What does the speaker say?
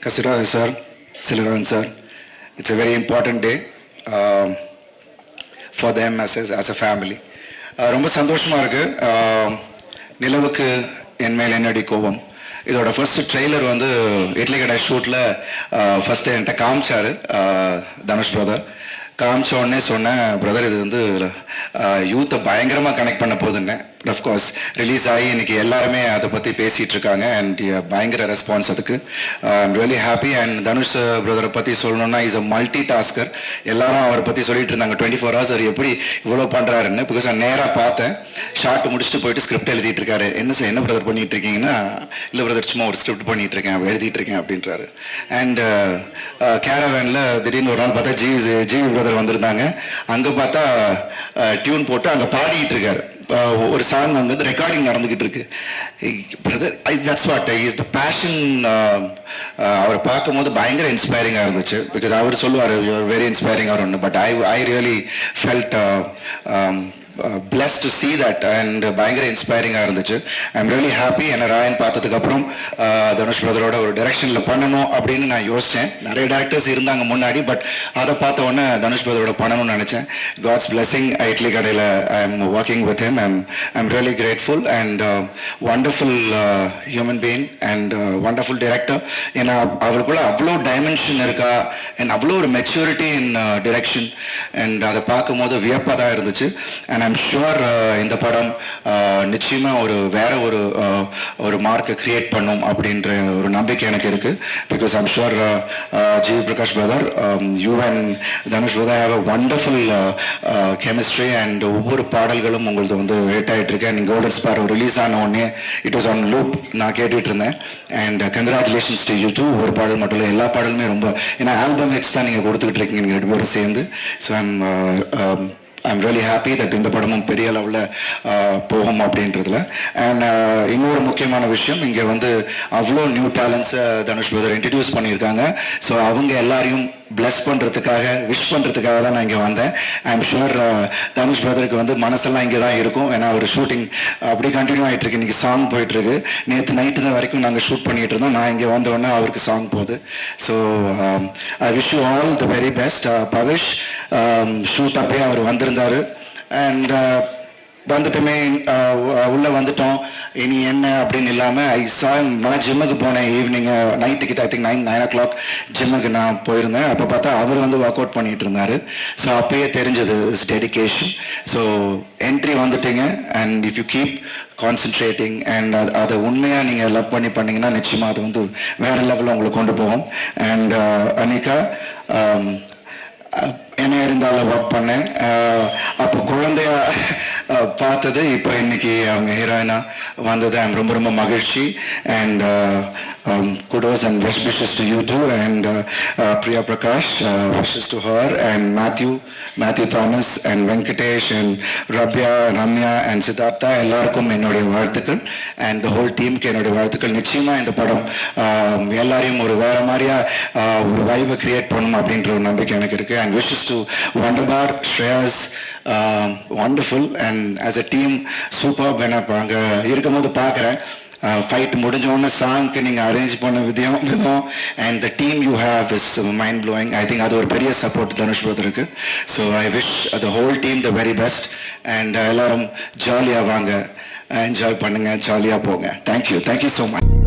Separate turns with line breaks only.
Kasura sir, Silaran sir, it's a very important day um, for them as a, as a family. Uh, ரொம்ப சந்தோஷமாக இருக்குது um, நிலவுக்கு என் மேல் என்னடி கோபம்? இதோட ஃபர்ஸ்ட் ட்ரெய்லர் வந்து இட்லி கடை ஷூட்டில் ஃபஸ்ட்டு uh, என்கிட்ட காமிச்சார் uh, தனுஷ் பிரதர் காமிச்ச உடனே சொன்னேன் பிரதர் இது வந்து யூத்தை பயங்கரமாக கனெக்ட் பண்ண போதுங்க அஃப்கோர்ஸ் ரிலீஸ் ஆகி இன்னைக்கு எல்லாருமே அதை பற்றி பேசிகிட்டு இருக்காங்க அண்ட் பயங்கர ரெஸ்பான்ஸ் அதுக்கு. I'm really happy and Dhanush பிரதரை பற்றி சொல்லணும்னா இஸ் அ மல்டி டாஸ்கர் எல்லாரும் அவரை பற்றி சொல்லிட்டு இருந்தாங்க. டுவெண்ட்டி ஃபோர் ஹவர்ஸ் அவர் எப்படி இவ்வளோ பண்ணுறாருன்னு பிகாஸ் நான் நேராக பார்த்தேன். ஷார்ட் முடிச்சுட்டு போயிட்டு ஸ்கிரிப்ட் எழுதிட்டு இருக்காரு. என்ன சார் என்ன பிரதர் பண்ணிட்டு இருக்கீங்கன்னா? இல்லை பிரதர் சும்மா ஒரு ஸ்கிரிப்ட் பண்ணிட்டு இருக்கேன் எழுதிட்டு இருக்கேன் அப்படின்றாரு. அண்ட் கேரவேனில் uh, uh, திடீர்னு ஒரு நாள் பார்த்தா ஜி ஜி பிரதர் வந்திருந்தாங்க. அங்கே பார்த்தா uh, டியூன் போட்டு அங்கே பாடிட்டு இருக்காரு. ஒரு சாங் அங்கே வந்து ரெக்கார்டிங் நடந்துக்கிட்டு இருக்கு. Brother that's what is the passion அவரை பார்க்கும்போது பயங்கர இன்ஸ்பைரிங்காக இருந்துச்சு. பிகாஸ் அவர் சொல்லுவார் வெரி இன்ஸ்பைரிங் அவர் ஒன்று but I I really felt blessed to see that and பயங்கர இன்ஸ்பைரிங்காக இருந்துச்சு. ஐ எம் ரியலி ஹாப்பி என்ன ராயன் பார்த்ததுக்கப்புறம் uh, தனுஷ் பிரதரோட ஒரு டைரக்ஷனில் பண்ணணும் அப்படின்னு நான் யோசித்தேன் நிறைய டேரக்டர்ஸ் இருந்தாங்க முன்னாடி பட் அதை பார்த்த உடனே தனுஷ் பிரதரோட பண்ணணும்னு நினச்சேன். காட்ஸ் பிளெஸிங் இட்லி கடையில் I am working with him I'm I'm really grateful and wonderful human being and wonderful director ஏன்னா அவருக்குள்ள அவ்வளோ டைமென்ஷன் இருக்கா அண்ட் அவ்வளோ ஒரு மெச்சூரிட்டி இன் டிரெக்ஷன் அண்ட் அதை பார்க்கும்போது வியப்பாக தான் இருந்துச்சு. அண்ட் ஐம் ஷுவர் uh, இந்த படம் uh, நிச்சயமாக ஒரு வேற ஒரு uh, ஒரு மார்க்கை கிரியேட் பண்ணும் அப்படின்ற ஒரு நம்பிக்கை எனக்கு இருக்குது because I'm sure G Prakash brother you and Dhanush brother have a wonderful chemistry and ஒவ்வொரு பாடல்களும் உங்களது வந்து ஹிட் ஆகிட்டு இருக்கு. அண்ட் கோல்டன் ஸ்பார் ரிலீஸ் ஆன உடனே இட் வாஸ் ஆன் லூப் நான் கேட்டுட்டு இருந்தேன். And congratulations to you too ஒரு பாடல் மட்டும் இல்லை எல்லா பாடலுமே ரொம்ப ஏன்னா ஆல்பம் எக்ஸ் தான் நீங்கள் கொடுத்துக்கிட்டு இருக்கீங்க நீங்கள் ரெண்டு பேரும் சேர்ந்து. So I'm I'm really happy that இந்த படமும் பெரிய அளவில் போகும் அப்படின்றதுல. அண்ட் இன்னொரு முக்கியமான விஷயம் இங்கே வந்து அவ்வளோ நியூ டேலண்ட்ஸை தனுஷ் பிரதர் இன்ட்ரடியூஸ் பண்ணியிருக்காங்க. ஸோ அவங்க எல்லாரையும் பிளஸ் பண்ணுறதுக்காக விஷ் பண்ணுறதுக்காக தான் நான் இங்கே வந்தேன். ஐ எம் ஷுவர் தனுஷ் பிரதருக்கு வந்து மனசெல்லாம் இங்கே தான் இருக்கும். ஏன்னா ஒரு ஷூட்டிங் அப்படி கண்டினியூ ஆகிட்டு இருக்கு. இன்னைக்கு சாங் போயிட்டுருக்கு நேற்று நைட்டு தான் வரைக்கும் நாங்கள் ஷூட் பண்ணிட்டு இருந்தோம். நான் இங்கே வந்த அவருக்கு சாங் போகுது. So I wish you all the very best Pavish shoot அப்பயே அவர் வந்திருந்தார். அண்ட் வந்துட்டுமே உள்ளே வந்துட்டோம். இனி என்ன அப்படின்னு இல்லாமல் ஐ சா நான் ஜிம்முக்கு போனேன் ஈவினிங் நைட்டு கிட்ட I think nine nine o'clock ஜிம்முக்கு நான் போயிருந்தேன். அப்போ பார்த்தா அவர் வந்து ஒர்க் அவுட் பண்ணிட்டு இருந்தார். ஸோ அப்பயே தெரிஞ்சது இஸ் டெடிக்கேஷன் ஸோ என்ட்ரி வந்துட்டீங்க. And if you keep concentrating and அது அதை உண்மையாக நீங்கள் லவ் பண்ணி பண்ணிங்கன்னா நிச்சயமாக அது வந்து வேறு லெவலில் உங்களை கொண்டு போகும். அண்ட் அனிகா um, ஒர்க் பண்ணேன். அப்போ குழந்தைய பார்த்தது. இப்போ இன்னைக்கு அவங்க ஹீரோயினா வந்தது. ஐம் ரொம்ப ரொம்ப மகிழ்ச்சி. And kudos and best wishes to you too and Priya Prakash wishes to her and Matthew Matthew Thomas and Venkatesh and Rabya Ramya and Siddhartha எல்லாருக்கும் என்னுடைய வாழ்த்துக்கள். அண்ட் த ஹோல் டீமுக்கு என்னுடைய வாழ்த்துக்கள். நிச்சயமாக இந்த படம் um, எல்லாரையும் ஒரு வேற மாதிரியா uh, ஒரு வைவை கிரியேட் பண்ணும் அப்படின்ற ஒரு நம்பிக்கை எனக்கு இருக்கு. And wishes to Wunderbar Shreyas wonderful and as a team super எனக்கு அங்கே இருக்கும்போது பார்க்குறேன். Uh, ஃபைட் முடிஞ்ச உடனே சாங்க்கு நீங்கள் அரேஞ்ச் பண்ண விதம் விதம். And the team you have is mind blowing I think அது ஒரு பெரிய support Dhanush பிரதருக்கு so I wish the whole team the very best and எல்லாரும் ஜாலியாக வாங்க. என்ஜாய் பண்ணுங்க. ஜாலியாக போங்க. Thank you thank you so much